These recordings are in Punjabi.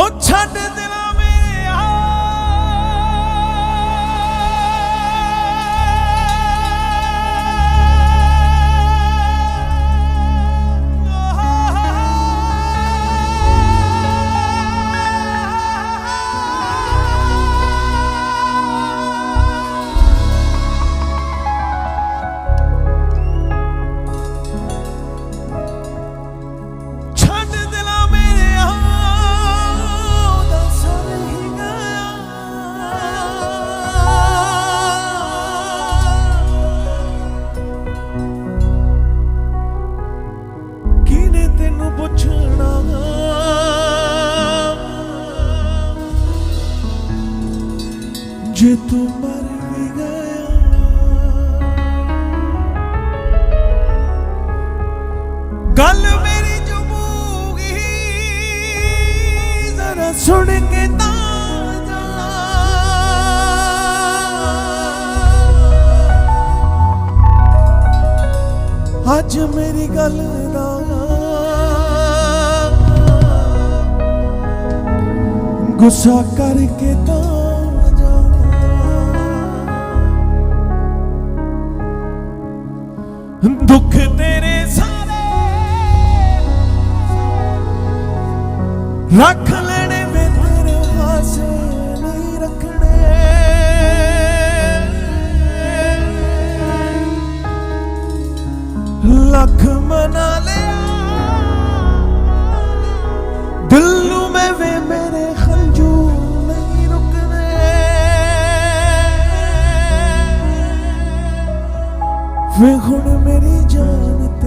ਹੋ ਛੱਡ ਦਿਲਾਂ ਜ਼ਰਾ ਸੁਣ ਕੇ ਤਾਂ ਜਾ ਅੱਜ ਮੇਰੀ ਗੱਲ ਦਾ ਗੁੱਸਾ ਕਰਕੇ ਤਾਂ ਜਾ ਦੁੱਖ ਤੇਰੇ ਸਾਰੇ ਲੱਖ ਮਨਾ ਲਿਆ। ਦਿਲ ਨੂੰ ਮੈਂ ਵੇ ਮੇਰੇ ਖੰਜੂ ਨਹੀਂ ਰੁਕਣੇ ਵੇ ਹੁਣ ਮੇਰੀ ਜਾਨ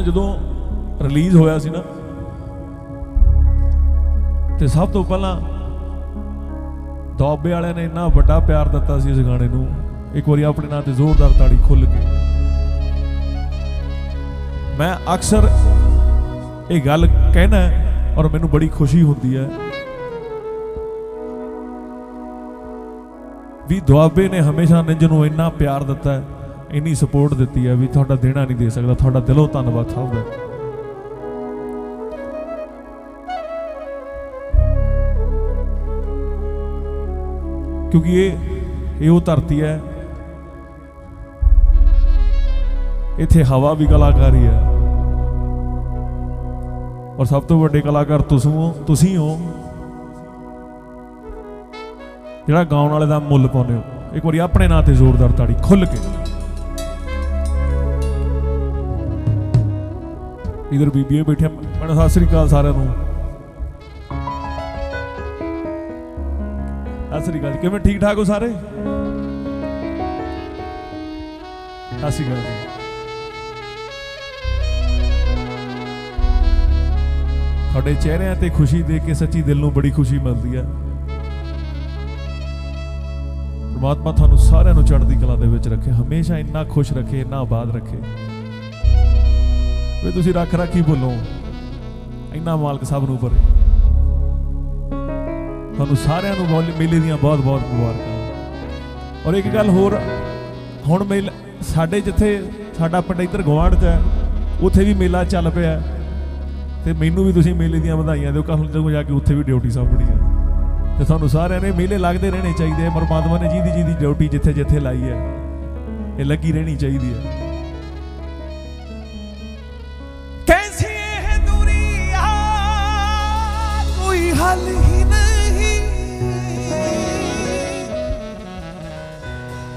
ਗਾਣਾ ਜਦੋਂ ਰਿਲੀਜ਼ ਹੋਇਆ ਸੀ ਨਾ, ਤੇ ਸਭ ਤੋਂ ਪਹਿਲਾਂ ਦੌਬੇ ਵਾਲਿਆਂ ਨੇ ਇੰਨਾ ਵੱਡਾ ਪਿਆਰ ਦਿੱਤਾ ਸੀ ਇਸ ਗਾਣੇ ਨੂੰ। ਇੱਕ ਵਾਰੀ ਆਪਣੇ ਨਾਂ ਤੇ ਜ਼ੋਰਦਾਰ ਤਾੜੀ ਖੁੱਲ ਕੇ। ਮੈਂ ਅਕਸਰ ਇਹ ਗੱਲ ਕਹਿਣਾ ਔਰ ਮੈਨੂੰ ਬੜੀ ਖੁਸ਼ੀ ਹੁੰਦੀ ਹੈ ਵੀ ਦੁਆਬੇ ਨੇ ਹਮੇਸ਼ਾ ਨਿੰਜ ਨੂੰ ਇੰਨਾ ਪਿਆਰ ਦਿੱਤਾ ਹੈ। ਇੰਨੀ ਸਪੋਰਟ ਦਿੱਤੀ ਹੈ ਵੀ ਤੁਹਾਡਾ ਦੇਣਾ ਨਹੀਂ ਦੇ ਸਕਦਾ, ਤੁਹਾਡਾ ਦਿਲੋਂ ਧੰਨਵਾਦ ਸਭ ਦਾ। ਕਿਉਂਕਿ ਇਹ ਇਹ ਉਹ ਧਰਤੀ ਹੈ। ਇੱਥੇ ਹਵਾ ਵੀ ਕਲਾਕਾਰੀ ਹੈ। ਔਰ ਸਭ ਤੋਂ ਵੱਡੇ ਕਲਾਕਾਰ ਤੁਸੀਂ ਹੋ ਤੁਸੀਂ ਹੋ। ਜਿਹੜਾ ਗਾਉਣ ਵਾਲੇ ਦਾ ਮੁੱਲ ਪਾਉਂਦੇ ਹੋ। ਇੱਕ ਵਾਰੀ ਆਪਣੇ ਨਾਂ ਤੇ ਜ਼ੋਰਦਾਰ ਤਾੜੀ ਖੁੱਲ ਕੇ। ਇਧਰ ਬੀਬੀਆਂ ਬੈਠੀਆਂ। ਮੈਨੂੰ ਸਤਿ ਸ੍ਰੀ ਅਕਾਲ ਸਾਰਿਆਂ ਨੂੰ। ਸਤਿ ਸ੍ਰੀ ਅਕਾਲ ਕਿਵੇਂ ਠੀਕ ਠਾਕ ਹੋ ਸਾਰੇ? ਸਤਿ ਸ੍ਰੀ ਅਕਾਲ ਤੁਹਾਡੇ ਚਿਹਰਿਆਂ ਤੇ ਖੁਸ਼ੀ ਦੇਖ ਕੇ ਸੱਚੀ ਦਿਲ ਨੂੰ ਬੜੀ ਖੁਸ਼ੀ ਮਿਲਦੀ ਹੈ ਪਰਮਾਤਮਾ ਤੁਹਾਨੂੰ ਸਾਰਿਆਂ ਨੂੰ ਚੜ੍ਹਦੀ ਕਲਾ ਦੇ ਵਿੱਚ ਰੱਖੇ। ਹਮੇਸ਼ਾ ਇੰਨਾ ਖੁਸ਼ ਰੱਖੇ, ਇੰਨਾ ਆਬਾਦ ਰੱਖੇ। ਵੇ ਤੁਸੀਂ ਰੱਖ ਰੱਖੀ ਬੋਲੋ ਇੰਨਾ ਮਾਲਕ ਸਭ ਨੂੰ ਉੱਪਰ ਤੁਹਾਨੂੰ ਸਾਰਿਆਂ ਨੂੰ ਮੇਲੇ ਦੀਆਂ ਬਹੁਤ-ਬਹੁਤ ਮੁਬਾਰਕਾਂ। ਔਰ ਇੱਕ ਗੱਲ ਹੋਰ, ਹੁਣ ਮੇਲ ਸਾਡੇ ਜਿੱਥੇ ਸਾਡਾ ਪਿੰਡ ਇੱਧਰ ਗਵਾਂਢ 'ਚ ਹੈ, ਉੱਥੇ ਵੀ ਮੇਲਾ ਚੱਲ ਪਿਆ ਤੇ ਮੈਨੂੰ ਵੀ ਤੁਸੀਂ ਮੇਲੇ ਦੀਆਂ ਵਧਾਈਆਂ ਦਿਓ ਕੱਲ ਜਦੋਂ ਜਾ ਕੇ ਉੱਥੇ ਵੀ ਡਿਊਟੀ ਸਾਂਭਣੀ ਹੈ। ਤੇ ਤੁਹਾਨੂੰ ਸਾਰਿਆਂ ਨੇ ਮੇਲੇ ਲੱਗਦੇ ਰਹਿਣੇ ਚਾਹੀਦੇ ਆ ਪਰਮਾਤਮਾ ਨੇ ਜਿਹਦੀ ਜਿਹਦੀ ਡਿਊਟੀ ਜਿੱਥੇ ਜਿੱਥੇ ਲਾਈ ਹੈ, ਇਹ ਲੱਗੀ ਰਹਿਣੀ ਚਾਹੀਦੀ ਹੈ।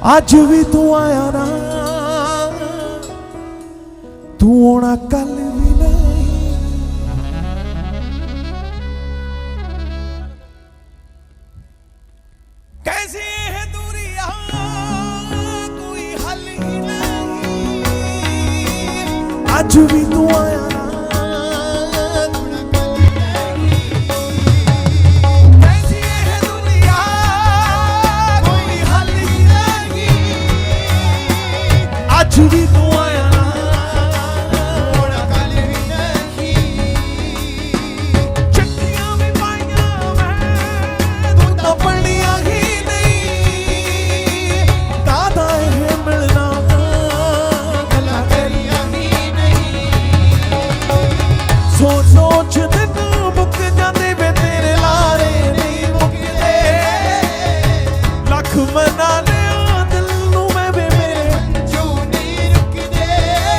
अज भी तू आया ना। तू आना कल भी कैसी नहीं। अज भी 请你。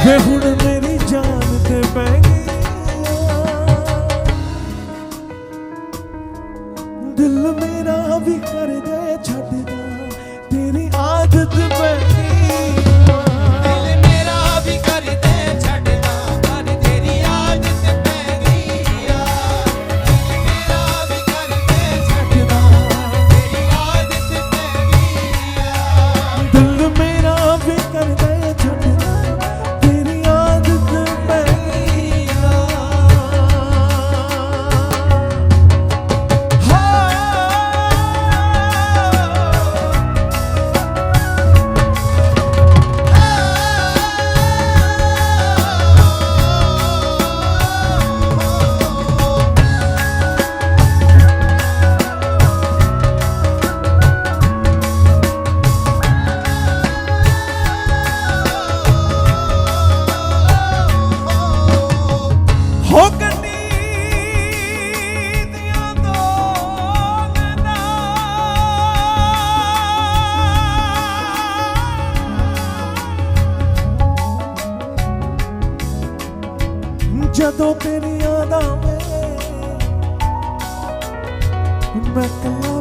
Juro यादों तेरी यादा में मैं कला